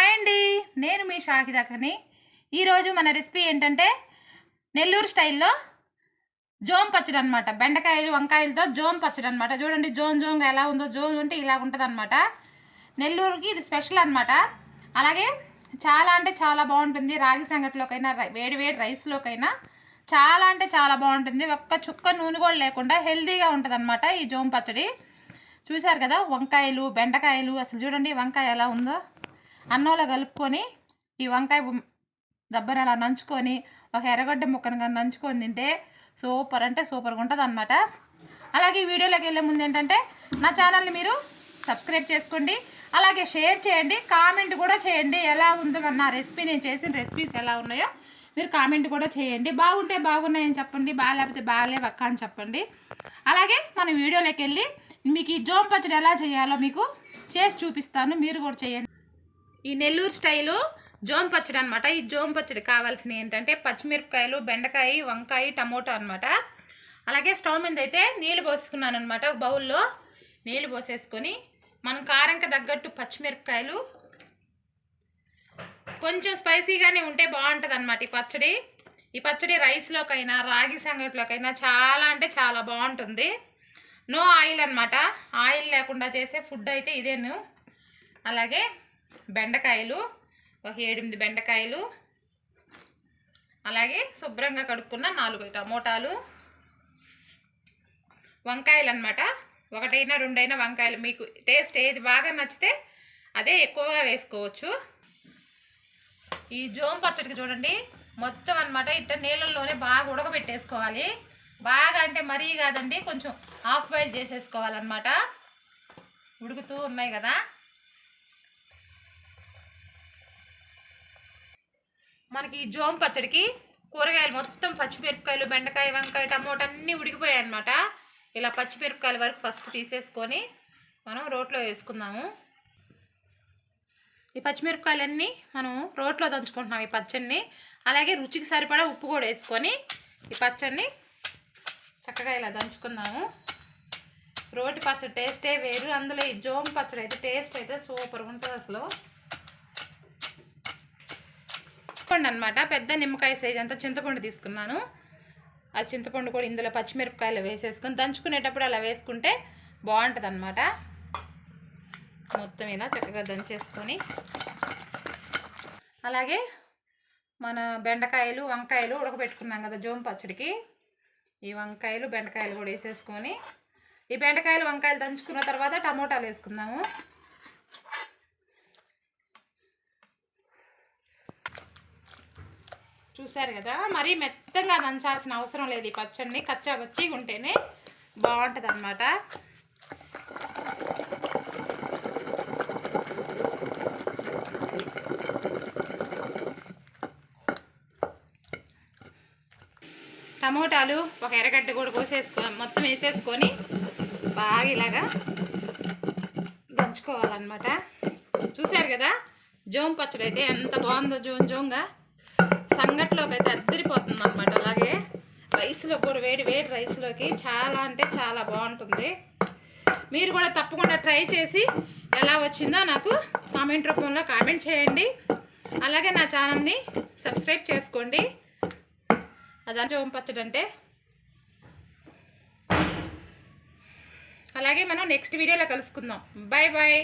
Hi అండి. నేను మీ షాకిదాకని ఈరోజు మన రెసిపీ ఏంటంటే నెల్లూరు స్టైల్లో జోమ్ పచ్చడి అనమాట బెండకాయలు వంకాయలతో జోమ్ పచ్చడి అనమాట చూడండి జోన్ జోన్గా ఎలా ఉందో జోన్ ఉంటే ఇలా ఉంటుంది అనమాట నెల్లూరుకి ఇది స్పెషల్ అనమాట అలాగే చాలా అంటే చాలా బాగుంటుంది. రాగి సంగటిలోకైనా వేడి వేడి రైస్లోకైనా చాలా అంటే చాలా బాగుంటుంది. ఒక్క చుక్క నూనె కూడా లేకుండా హెల్తీగా ఉంటుంది ఈ జోమ్ పచ్చడి. చూశారు కదా వంకాయలు బెండకాయలు అసలు చూడండి వంకాయ ఎలా ఉందో. అన్నంలో కలుపుకొని ఈ వంకాయ దబ్బర అలా నంచుకొని ఒక ఎర్రగడ్డ ముక్కను కానీ నంచుకొని తింటే సూపర్ అంటే సూపర్గా ఉంటుంది అనమాట అలాగే ఈ వీడియోలోకి వెళ్ళే ముందు ఏంటంటే నా ఛానల్ని మీరు సబ్స్క్రైబ్ చేసుకోండి అలాగే షేర్ చేయండి కామెంట్ కూడా చేయండి ఎలా ఉందో నా రెసిపీ నేను చేసిన రెసిపీస్ ఎలా ఉన్నాయో మీరు కామెంట్ కూడా చేయండి. బాగుంటే బాగున్నాయని చెప్పండి బాగాలేకపోతే బాగాలేవు అక్క అని చెప్పండి. అలాగే మన వీడియోలోకి వెళ్ళి మీకు ఈ జోమ్ పచ్చడి ఎలా చేయాలో మీకు చేసి చూపిస్తాను మీరు కూడా చేయండి. ఈ నెల్లూరు స్టైలు జోన్ పచ్చడి అనమాట ఈ జోన్ పచ్చడి కావాల్సినవి ఏంటంటే పచ్చిమిరపకాయలు బెండకాయ వంకాయ టమోటా అనమాట అలాగే స్టవ్ మీద అయితే నీళ్ళు పోసుకున్నాను అనమాట బౌల్లో. నీళ్ళు పోసేసుకొని మనం కారంకి తగ్గట్టు పచ్చిమిరపకాయలు. కొంచెం స్పైసీగానే ఉంటే బాగుంటుంది అనమాట ఈ పచ్చడి. ఈ పచ్చడి రైస్లోకైనా రాగి సంగట్లోకైనా చాలా అంటే చాలా బాగుంటుంది. నో ఆయిల్ అనమాట ఆయిల్ లేకుండా చేసే ఫుడ్ అయితే ఇదేను. అలాగే బెండకాయలు ఒక ఏడెనిమిది బెండకాయలు అలాగే శుభ్రంగా కడుక్కున్న నాలుగు టమోటాలు వంకాయలు అనమాట ఒకటైనా రెండైనా వంకాయలు. మీకు టేస్ట్ ఏది బాగా నచ్చితే అదే ఎక్కువగా వేసుకోవచ్చు. ఈ జోం పచ్చడికి చూడండి మొత్తం అన్నమాట ఇట్ట నీళ్ళల్లోనే బాగా ఉడకబెట్టేసుకోవాలి. బాగా అంటే మరీ కాదండి కొంచెం హాఫ్ బాయిల్ చేసేసుకోవాలన్నమాట. ఉడుకుతూ ఉన్నాయి కదా. మనకి ఈ జోమ్ పచ్చడికి కూరగాయలు మొత్తం పచ్చిమిరపకాయలు బెండకాయ వంకాయ టమోటా అన్నీ ఉడికిపోయాయి అనమాట ఇలా పచ్చిమిరపకాయల వరకు ఫస్ట్ తీసేసుకొని మనం రోట్లో వేసుకుందాము. ఈ పచ్చిమిరపకాయలన్నీ మనం రోట్లో దంచుకుంటున్నాం ఈ పచ్చడిని. అలాగే రుచికి సరిపడా ఉప్పు కూడా వేసుకొని ఈ పచ్చడిని చక్కగా ఇలా దంచుకుందాము. రోటి పచ్చడి టేస్టే వేరు అందులో ఈ జోమ్ పచ్చడి అయితే టేస్ట్ అయితే సూపర్గా ఉంటుంది అసలు. చింతపండు అనమాట పెద్ద నిమ్మకాయ సైజ్ అంతా చింతపండు తీసుకున్నాను. ఆ చింతపండు కూడా ఇందులో పచ్చిమిరపకాయలు వేసేసుకొని దంచుకునేటప్పుడు అలా వేసుకుంటే బాగుంటుంది అనమాట మొత్తం ఇలా చక్కగా దంచేసుకొని అలాగే మన బెండకాయలు వంకాయలు ఉడకబెట్టుకున్నాం కదా జోమ్ పచ్చడికి. ఈ వంకాయలు బెండకాయలు కూడా వేసేసుకొని ఈ బెండకాయలు వంకాయలు దంచుకున్న తర్వాత టమోటాలు వేసుకుందాము. చూసారు కదా? మరీ మెత్తగా దంచాల్సిన అవసరం లేదు ఈ పచ్చడిని. కచ్చా పచ్చిగా ఉంటేనే బాగుంటుంది అన్నమాట టమోటాలు ఒక ఎర్రగడ్డ కూడా కోసేసుకో మొత్తం వేసేసుకొని బాగా ఇలాగా దంచుకోవాలన్నమాట. చూసారు కదా? జోమ్ పచ్చడి అయితే ఎంత బాగుందో జోన్ జోంగా. సంగట్లోకి అయితే అద్దరిపోతుంది అనమాట అలాగే రైస్లో కూడా వేడి వేడి రైస్లోకి చాలా అంటే చాలా బాగుంటుంది. మీరు కూడా తప్పకుండా ట్రై చేసి ఎలా వచ్చిందో నాకు కామెంట్ రూపంలో కామెంట్ చేయండి. అలాగే నా ఛానల్ని సబ్స్క్రైబ్ చేసుకోండి. అదా జోమ్ పచ్చడి అంటే. అలాగే మనం నెక్స్ట్ వీడియోలో కలుసుకుందాం. Bye bye